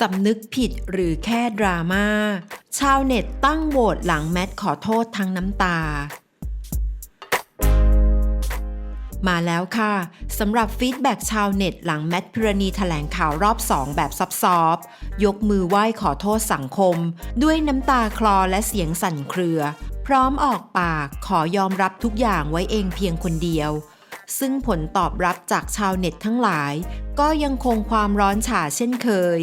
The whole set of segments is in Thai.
สำนึกผิดหรือแค่ดราม่า ชาวเน็ตตั้งโหวตหลังแมทขอโทษทั้งน้ำตา มาแล้วค่ะสำหรับฟีดแบ็กชาวเน็ตหลังแมทพิรณีแถลงข่าวรอบ2แบบซับซอบๆยกมือไหว้ขอโทษสังคม ด้วยน้ำตาคลอและเสียงสั่นเครือ พร้อมออกปากขอยอมรับทุกอย่างไว้เองเพียงคนเดียว ซึ่งผลตอบรับจากชาวเน็ตทั้งหลาย ก็ยังคงความร้อนฉาเช่นเคย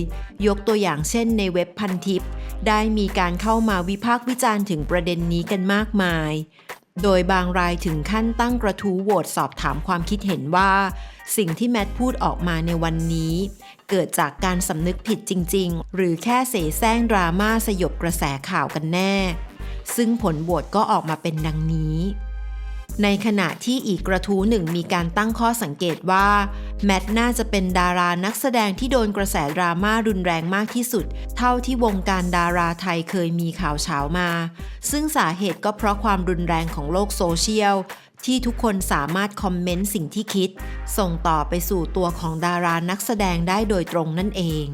ยกตัวอย่างเช่นในเว็บพันทิป ได้มีการเข้ามาวิพากษ์วิจารณ์ถึงประเด็นนี้กันมากมาย โดยบางรายถึงขั้นตั้งกระทู้โหวตสอบถามความคิดเห็นว่า สิ่งที่แมทพูดออกมาในวันนี้ เกิดจากการสำนึกผิดจริง ๆ หรือแค่เสแสร้งดราม่าสยบกระแสข่าวกันแน่ ซึ่งผลโหวตก็ออกมาเป็นดังนี้ ในขณะที่อีกกระทู้หนึ่งมีการตั้งข้อสังเกตว่า แมทน่าจะเป็นดารานักแสดงที่โดนกระแสดราม่ารุนแรงมากที่สุด เท่าที่วงการดาราไทยเคยมีข่าวเช้ามา ซึ่งสาเหตุก็เพราะความรุนแรงของโลกโซเชียล ที่ทุกคนสามารถคอมเมนต์สิ่งที่คิด ส่งต่อไปสู่ตัวของดารานักแสดงได้โดยตรงนั่นเอง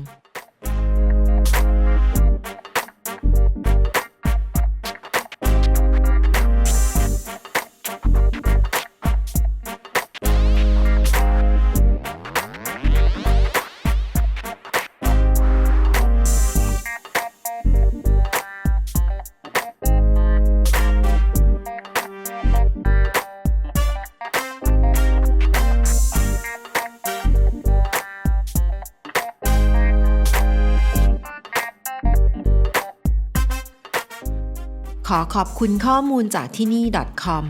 ขอขอบคุณข้อมูลจากที่นี่ .com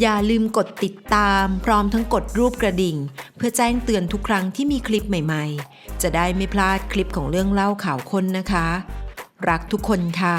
อย่าลืมกดติดตามพร้อมทั้งกดรูปกระดิ่ง เพื่อแจ้งเตือนทุกครั้งที่มีคลิปใหม่ๆ จะได้ไม่พลาดคลิปของเรื่องเล่าข่าวคนนะคะ รักทุกคนค่ะ